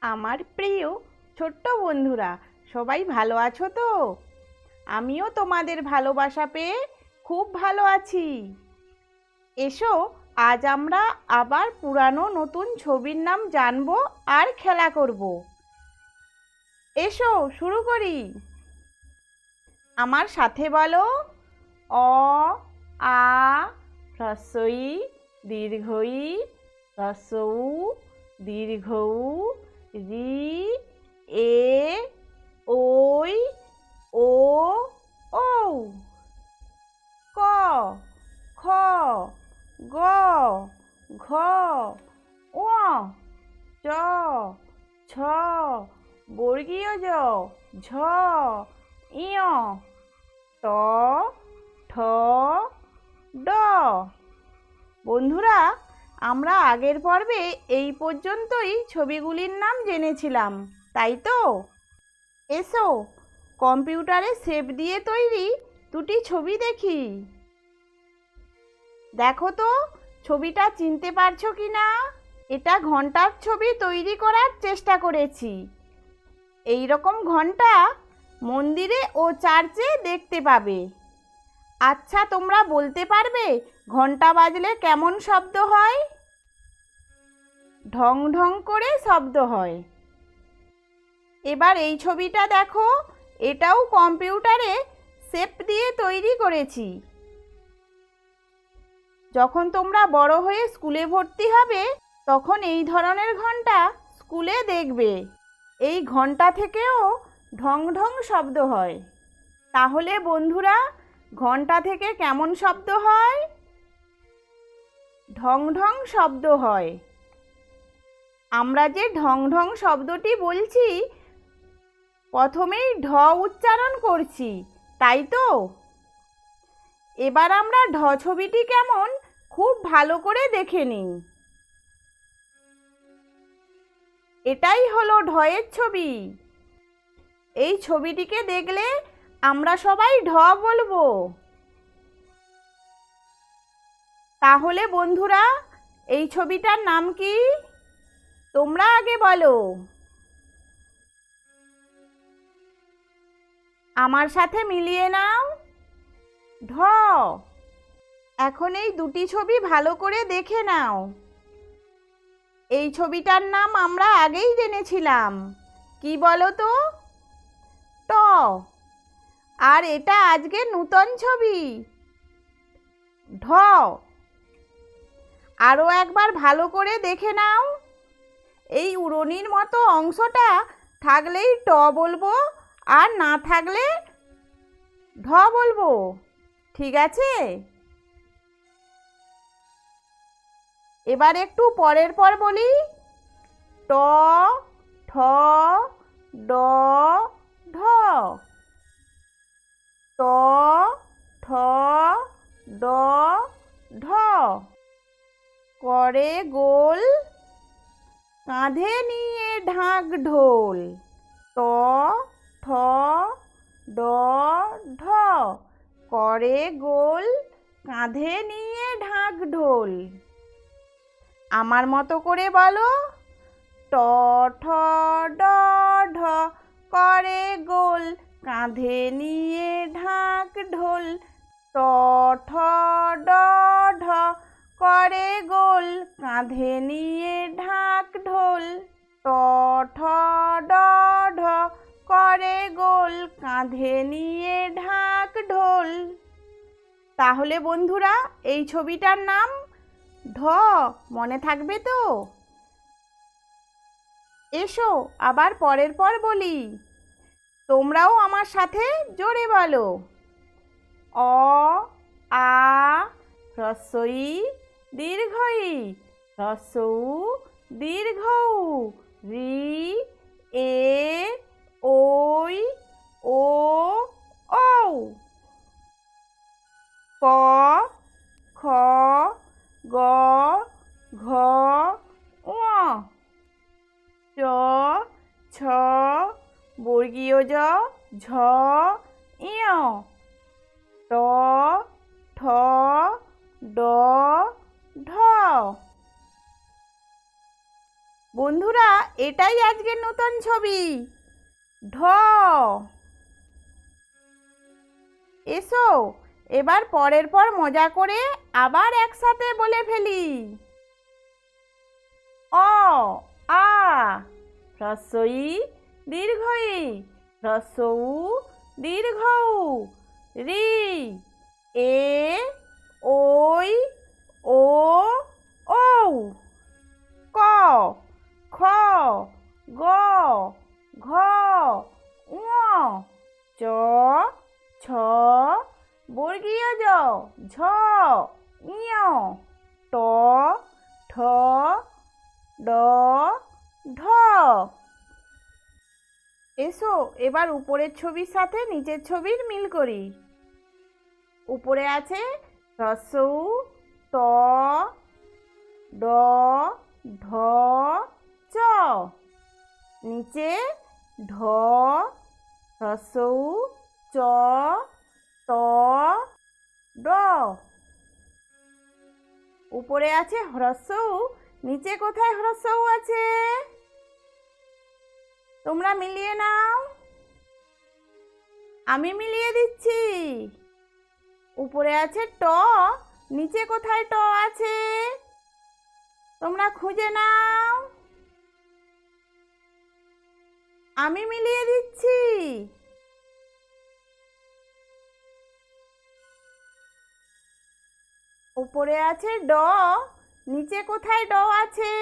আমার প্রিয় ছোট্ট বন্ধুরা, সবাই ভালো আছো তো? আমিও তোমাদের ভালোবাসা পেয়ে খুব ভালো আছি। এসো, আজ আমরা আবার পুরানো নতুন ছবির নাম জানব আর খেলা করব। এসো, শুরু করি। আমার সাথে বলো, অ, আ হ্রস্বই দীর্ঘই হ্রস্বউ দীর্ঘউ রি এ ওই ও ঔ ক খ গ ঘ ঙ চ ছ বর্গীয় জ ঝ ইয় ট ঠ ড বন্ধুরা আমরা আগের পর্বে এই পর্যন্তই ছবিগুলির নাম জেনেছিলাম, তাই তো? এসো, কম্পিউটারে সেভ দিয়ে তৈরি দুটি ছবি দেখি। দেখো তো, ছবিটা চিনতে পারছ কি না? এটা ঘণ্টার ছবি তৈরি করার চেষ্টা করেছি। এই রকম ঘণ্টা মন্দিরে ও চার্চে দেখতে পাবে। আচ্ছা তোমরা বলতে পারবে ঘণ্টা বাজলে কেমন শব্দ হয়? ঢং ঢং করে শব্দ হয়। এবার এই ছবিটা দেখো, এটাও কম্পিউটারে শেপ দিয়ে তৈরি করেছি। যখন তোমরা বড় হয়ে স্কুলে ভর্তি হবে, তখন এই ধরনের ঘণ্টা স্কুলে দেখবে। এই ঘণ্টা থেকেও ঢং ঢং শব্দ হয়। তাহলে বন্ধুরা ঘণ্টা থেকে কেমন শব্দ হয়? ঢং ঢং শব্দ হয়। আমরা যে ঢং ঢং শব্দটি বলছি, প্রথমেই ঢ উচ্চারণ করছি, তাই তো? এবার আমরা ঢ ছবিটি কেমন, খুব ভালো করে দেখে নিই। এটাই হলো ঢয়ের ছবি। এই ছবিটিকে দেখলে আমরা সবাই ঢ বলব। তাহলে বন্ধুরা, এই ছবিটার নাম কি? তোমরা আগে বলো। আমার সাথে মিলিয়ে নাও। ঢ। এখন এই দুটি ছবি ভালো করে দেখে নাও। এই ছবিটার নাম আমরা আগেই জেনেছিলাম। কি বলো তো? ট। আর এটা আজকে নূতন ছবি। ঢ আরও একবার ভালো করে দেখে নাও। এই উড়নির মতো অংশটা থাকলেই ট বলব, আর না থাকলে ঢ বলব। ঠিক আছে? এবার একটু পরের পর বলি। ট, ঠ, ড, ঢ। ট ঠ, ড, ঢ। করে গোল, কাঁধে নিয়ে ঢাক ঢোল। ট ঠ, ড, ঢ। করে গোল, কাঁধে নিয়ে ঢাক ঢোল। আমার মতো করে বলো। ট, ঠ, ড, ঢ। করে গোল, কাঁধে নিয়ে ট ঢ করে গোল, কাঁধে নিয়ে ঢাক ঢোল। ট ঢ করে গোল, কাঁধে নিয়ে ঢাক ঢোল। তাহলে বন্ধুরা, এই ছবিটার নাম ঢ, মনে থাকবে তো? এসো, আবার পরের পর বলি। তোমরাও আমার সাথে জোরে বলো। অ, আ হ্রস্বই দীর্ঘই হ্রস্বউ দীর্ঘউ রি এ ওই ও ঔ। ক, খ, গ, ঘ চ, ছ বর্গীয় জ, ঝ ইয় ড ঢ বন্ধুরা, এটাই আজকের নতুন ছবি। ঢ। এসো, এবার পরের পর মজা করে আবার একসাথে বলে ফেলি। অ, আ রসই দীর্ঘই রসৌ দীর্ঘ রি, এ ট, ঠ ড ঢ এসো, এবার উপরের ছবির সাথে নিচের ছবির মিল করি। উপরে আছে রসৌ ত ড, ঢ, চ। নিচে ঢ, রসৌ, চ, ত, ড। উপরে আছে হ্রস্বউ, নিচে কোথায় হ্রস্বউ আছে? তোমরা মিলিয়ে নাও। আমি মিলিয়ে দিচ্ছি। উপরে আছে ট, নিচে কোথায় ট আছে? তোমরা খুঁজে নাও। আমি মিলিয়ে দিচ্ছি। উপরে আছে ড, নিচে কোথায় ড আছে?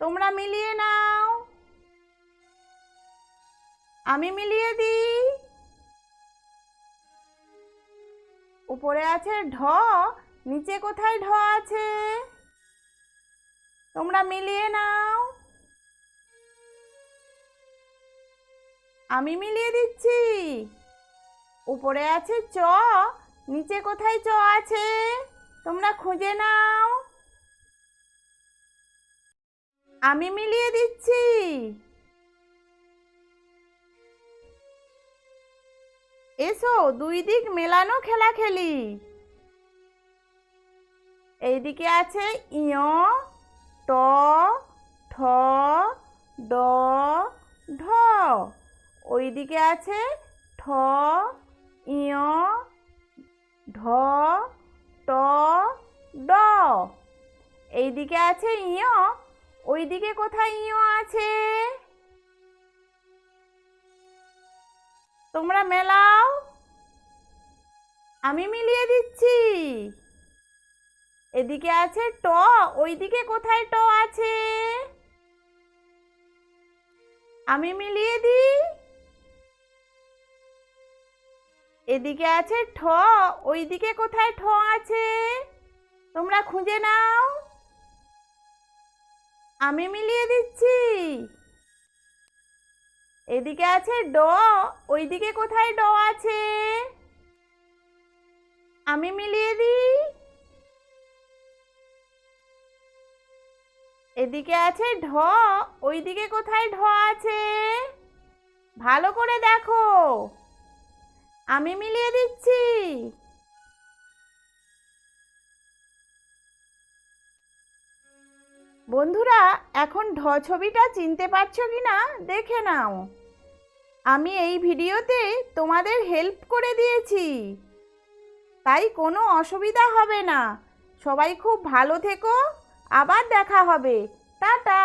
তোমরা মিলিয়ে নাও। আমি মিলিয়ে দিই। উপরে আছে ঢ, নিচে কোথায় ঢ আছে? তোমরা মিলিয়ে নাও। আমি মিলিয়ে দিচ্ছি। উপরে আছে চ নিচে কোথায় চ আছে? তোমরা খুঁজে নাও। আমি মিলিয়ে দিচ্ছি। এসো, দুই দিক মেলানো খেলা খেলি এইদিকে আছে ইয়, ট, ঠ, ড, ঢ। ওইদিকে আছে ঠ, ইয় ঢ, ট, ড। এইদিকে আছে ইয়, ওইদিকে কোথায় ইয় আছে? তোমরা মেলাও। আমি মিলিয়ে দিচ্ছি। এদিকে আছে ট, ওইদিকে কোথায় ট আছে? আমি মিলিয়ে দিই। এদিকে আছে ঠ, ওইদিকে কোথায় ঠ আছে? তোমরা খুঁজে নাও। আমি মিলিয়ে দিচ্ছি। এদিকে আছে ড, ওইদিকে কোথায় ড আছে? আমি মিলিয়ে দিই। এদিকে আছে ঢ, ওইদিকে কোথায় ঢ আছে? ভালো করে দেখো। আমি মিলিয়ে দিচ্ছি। বন্ধুরা, এখন ঢ ছবিটা চিনতে পারছ কি না দেখে নাও। আমি এই ভিডিওতে তোমাদের হেল্প করে দিয়েছি। তাই কোনো অসুবিধা হবে না। সবাই খুব ভালো থেকো। আবার দেখা হবে। টাটা!